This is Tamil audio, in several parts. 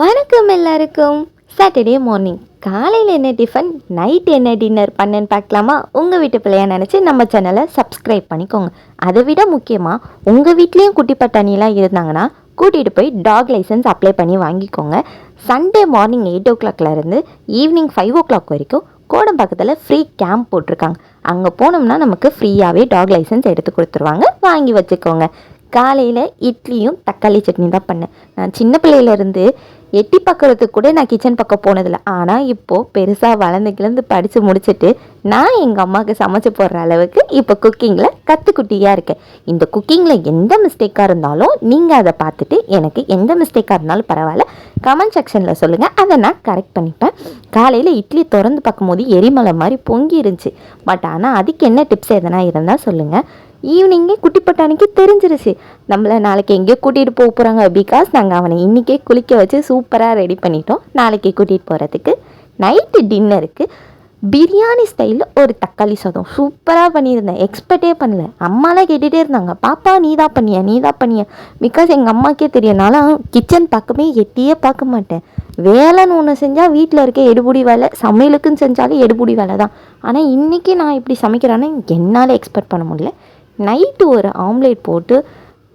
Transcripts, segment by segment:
வணக்கம் எல்லாருக்கும். சாட்டர்டே மார்னிங் காலையில் என்ன டிஃபன் நைட் என்ன டின்னர் பண்ணேன்னு பார்க்கலாமா? உங்கள் வீட்டு பிள்ளையா நினச்சி நம்ம சேனலை சப்ஸ்கிரைப் பண்ணிக்கோங்க. அதை விட முக்கியமாக உங்கள் வீட்லேயும் குட்டி பட்டாணிலாம் இருந்தாங்கன்னா கூட்டிகிட்டு போய் டாக் லைசன்ஸ் அப்ளை பண்ணி வாங்கிக்கோங்க. சண்டே மார்னிங் எயிட் ஓ கிளாக்லேருந்து ஈவினிங் ஃபைவ் ஓ கிளாக் வரைக்கும் கோடம்பாக்கத்தில் ஃப்ரீ கேம்ப் போட்டிருக்காங்க. அங்கே போனோம்னா நமக்கு ஃப்ரீயாகவே டாக் லைசன்ஸ் எடுத்து கொடுத்துருவாங்க. வாங்கி வச்சுக்கோங்க. காலையில் இட்லியும் தக்காளி சட்னி தான் பண்ணேன். நான் சின்ன பிள்ளையிலேருந்து எட்டி பார்க்கறதுக்கு கூட நான் கிச்சன் பக்கம் போனதில்ல. ஆனால் இப்போது பெருசாக வளர்ந்து கிளந்து படித்து முடிச்சுட்டு நான் எங்கள் அம்மாவுக்கு சமைச்சு போடுற அளவுக்கு இப்போ குக்கிங்கில் கற்றுக்குட்டியாக இருக்கேன். இந்த குக்கிங்கில் எந்த மிஸ்டேக்காக இருந்தாலும் நீங்கள் அதை பார்த்துட்டு எனக்கு எந்த மிஸ்டேக்காக இருந்தாலும் பரவாயில்ல. கமெண்ட் செக்ஷனில் சொல்லுங்கள் அதை நான் கரெக்ட் பண்ணிப்பேன். காலையில் இட்லி திறந்து பார்க்கும்போது எரிமலை மாதிரி பொங்கி இருந்துச்சு. பட் ஆனால் அதுக்கு என்ன டிப்ஸ் எதனா இருந்தால் சொல்லுங்கள் ஈவினிங்கே குட்டி பட்டாணிக்கு தெரிஞ்சிருச்சு. நம்மளை நாளைக்கு எங்கேயோ கூட்டிகிட்டு போக போகிறாங்க பிகாஸ் நாங்கள் அவனை இன்றைக்கே குளிக்க வச்சு சூப்பராக ரெடி பண்ணிட்டோம். நாளைக்கு கூட்டிகிட்டு போகிறதுக்கு நைட்டு டின்னருக்கு பிரியாணி ஸ்டைலில் ஒரு தக்காளி சாதம். சூப்பராக பண்ணியிருந்தேன். எக்ஸ்பெக்டே பண்ணல. அம்மாலாம் கேட்டுகிட்டே இருந்தாங்க. பாப்பா நீ தான் பண்ணிய? நீ தான் பண்ணிய? பிகாஸ் எங்கள் அம்மாக்கே தெரியனால கிச்சன் பக்கமே எட்டியே பார்க்க மாட்டேன். வேலைன்னு ஒன்று செஞ்சால் வீட்டில் இருக்க எடுபுடி வேலை சமையலுக்குன்னு செஞ்சாலும் எடுபுடி வேலை தான். ஆனால் இன்றைக்கி நான் இப்படி சமைக்கிறேன்னு என்னால் எக்ஸ்பெக்ட் பண்ண முடியல. நைட்டு ஒரு ஆம்லேட் போட்டு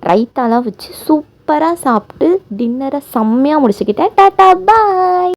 ரைத்தாலாம் வச்சு சூப்பராக சாப்பிட்டு டின்னரை செம்மையாக முடிச்சுக்கிட்டேன். டாட்டா பாய்